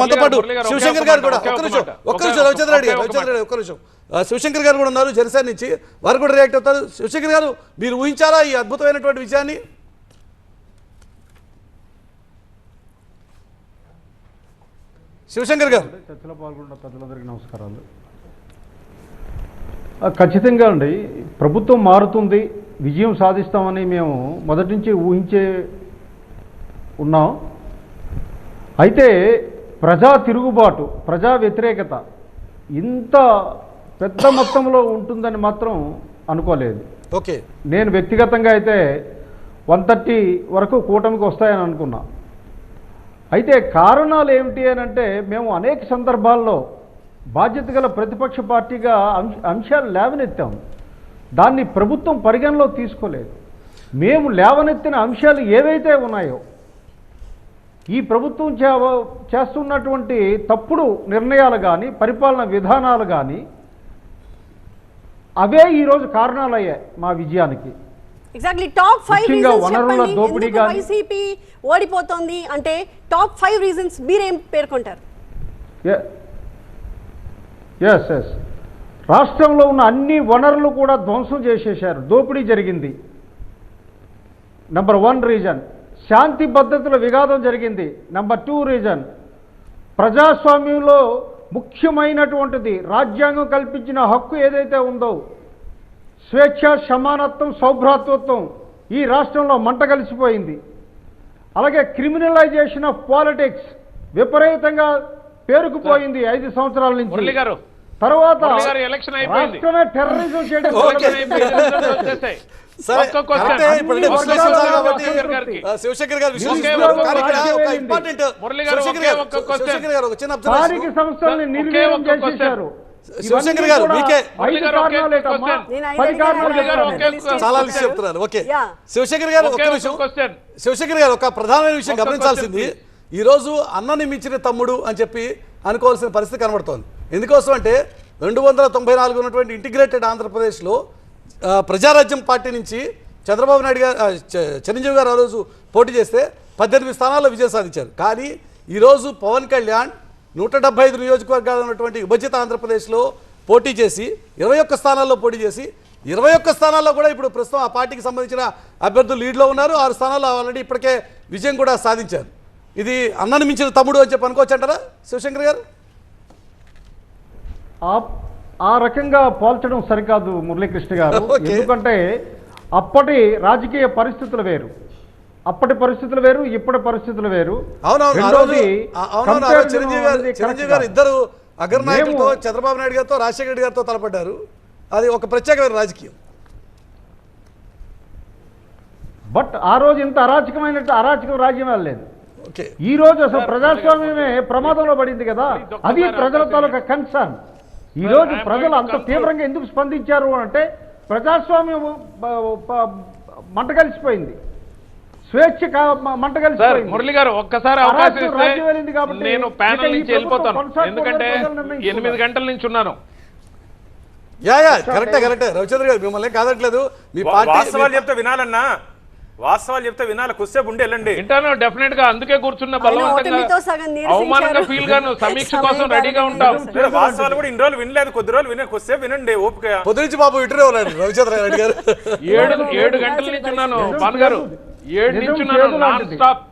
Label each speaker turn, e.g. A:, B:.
A: మనతో పాటు శివశంకర్ గారు కూడా
B: ఒకే
A: ఒక్క
B: ఒక
A: నిమిషం. ఒక్క
B: ఒకే
A: నిమిషం రవిచంద్ర రెడ్డి రవిచంద్ర రెడ్డి ఒక్క నిమిషం. శివశంకర్ గారు కూడా ఉన్నారు జనసేన నుంచి. వారు కూడా రియాక్ట్ అవుతారు. శివశంకర్ గారు మీరు ఊహించారా ఈ అద్భుతమైనటువంటి విజయాన్ని? శివశంకర్ గారు.
C: చర్చలో పాల్గొన్న ప్రజలందరికీ నమస్కారాలు. ఖచ్చితంగా అండి ప్రభుత్వం మారుతుంది విజయం సాధిస్తామని మేము మొదటి నుంచి ఊహించే ఉన్నాం. అయితే ప్రజా తిరుగుబాటు ప్రజా వ్యతిరేకత ఇంత పెద్ద మొత్తంలో ఉంటుందని మాత్రం అనుకోలేదు.
A: ఓకే.
C: నేను వ్యక్తిగతంగా అయితే వన్ థర్టీ వరకు కూటమికి వస్తాయని అనుకున్నా. అయితే కారణాలు ఏమిటి అని అంటే మేము అనేక సందర్భాల్లో బాధ్యత గల ప్రతిపక్ష పార్టీగా అంశ అంశాలు లేవనెత్తాం. దాన్ని ప్రభుత్వం పరిగణలో తీసుకోలేదు. మేము లేవనెత్తిన అంశాలు ఏవైతే ఉన్నాయో ఈ ప్రభుత్వం చేస్తున్నటువంటి తప్పుడు నిర్ణయాలు కానీ పరిపాలన విధానాలు కానీ అవే ఈరోజు కారణాలు అయ్యాయి మా విజయానికి.
D: Exactly top five reasons YCP ఓడిపోతోంది? అంటే టాప్ ఫైవ్ రీజన్స్ మీరేం పేర్కొంటారు?
C: ఎస్ ఎస్ రాష్ట్రంలో ఉన్న అన్ని వనరులు కూడా ధ్వంసం చేసేశారు. దోపిడీ జరిగింది. నంబర్ వన్ రీజన్ శాంతి భద్రతల విఘాతం జరిగింది. నంబర్ టూ రీజన్ ప్రజాస్వామ్యంలో ముఖ్యమైనటువంటిది రాజ్యాంగం కల్పించిన హక్కు ఏదైతే ఉందో స్వేచ్ఛ సమానత్వం సౌభ్రాతృత్వం ఈ రాష్ట్రంలో మంట కలిసిపోయింది. అలాగే క్రిమినలైజేషన్ ఆఫ్ పాలిటిక్స్ విపరీతంగా పేరుకుపోయింది ఐదు సంవత్సరాల నుంచి. తర్వాత రాష్ట్రమే టెర్రరిజం చేయడం
B: శివశంకర్
A: గారు
B: ఒకే.
A: ఇంపార్టెంట్ శివశంకర్ గారు చిన్న శివశంకర్ గారు, మీకే- చాలా. లిస్ట్ చెప్తున్నారు. ఓకే.
D: Yeah.
A: శివశంకర్ గారు
B: ఒకే
A: నిమిషం. శివశంకర్ గారు ఒక ప్రధానమైన విషయం గమనించాల్సింది. ఈ రోజు అన్నని మించిన తమ్ముడు అని చెప్పి అనుకోవాల్సిన పరిస్థితి కనబడుతోంది. ఎందుకోసం అంటే రెండు వందల తొంభై నాలుగు ఉన్నటువంటి ఇంటిగ్రేటెడ్ ఆంధ్రప్రదేశ్లో ప్రజారాజ్యం పార్టీ నుంచి చంద్రబాబు నాయుడు గారు చ- చిరంజీవి గారు ఆ రోజు పోటీ చేస్తే పద్దెనిమిది స్థానాల్లో విజయం సాధించారు. కానీ ఈరోజు పవన్ కళ్యాణ్ నూట డెబ్బై ఐదు నియోజకవర్గాలు ఉన్నటువంటి విభజిత ఆంధ్రప్రదేశ్లో పోటీ చేసి ఇరవై ఒక్క స్థానాల్లో పోటీ చేసి ఇరవై ఒక్క స్థానాల్లో కూడా ఇప్పుడు ప్రస్తుతం ఆ పార్టీకి సంబంధించిన అభ్యర్థులు లీడ్లో ఉన్నారు. ఆరు స్థానాల్లో ఆల్రెడీ ఇప్పటికే విజయం కూడా సాధించారు. ఇది అన్నను మించిన తమ్ముడు అని చెప్పి అనుకోవచ్చు అంటారా శివశంకర్ గారు?
C: ఆ- రకంగా పోల్చడం సరికాదు మురళీకృష్ణ గారు. ఎందుకంటే అప్పటి రాజకీయ పరిస్థితులు వేరు. అప్పటి పరిస్థితులు వేరు ఇప్పటి పరిస్థితులు వేరు.
A: చిరంజీవి గారు. ఇద్దరు అగ్రనాయకులతో చంద్రబాబు నాయుడు గారితో రాజశేఖర రెడ్డి గారితో తలపడ్డారు. అది ఒక ప్రత్యేకమైన రాజకీయం.
C: బట్ ఆ రోజు ఇంత అరాచకమైన అరాచకం రాజ్యం వెళ్ళలేదు
A: ఓకే.
C: ఈ రోజు అసలు ప్రజాస్వామ్యమే ప్రమాదంలో పడింది కదా. అది ప్రజల తాలూకా కన్సర్న్ ఈ రోజు
B: I'm
C: ప్రజలు అంత. తీవ్రంగా ఎందుకు స్పందించారు అంటే ప్రజాస్వామ్యం మంట కలిసిపోయింది. స్వేచ్ఛ మంట కలిసిపోయింది.
B: మురళి గారు ఒక్కసారి అవకాశం ఇస్తే
C: కాబట్టి
B: నేను ప్యానల్ నుంచి వెళ్ళిపోతాను. ఎందుకంటే. ఎనిమిది గంటల నుంచి ఉన్నాను.
A: యా యా కరెక్టే కరెక్టే. రవిచంద్ర గారు మిమ్మల్ని కాదట్లేదు మీ పార్టీ
E: చెప్తే వినాలన్నా. వాస్తవాలు చెప్తే వినాలి కొద్దిసేపు ఉండి వెళ్ళండి
B: వింటాను డెఫినెట్గా అందుకే కూర్చున్న. అవమానంగా ఫీల్ గాను సమీక్ష కోసం రెడీగా. ఉంటాం
E: వాస్తవాలు కూడా ఇన్ని రోజులు వినలేదు కొద్ది రోజులు వినే కొద్దిసేపు వినండి ఓపిక
A: పొద్దునుంచి బాబు ఉన్నాడు రవిచంద్ర రెడ్డి గారు
B: ఏడు ఏడు గంటల నుంచి ఉన్నాను భాను గారు ఏడు నుంచి ఉన్నాను నాన్. స్టాప్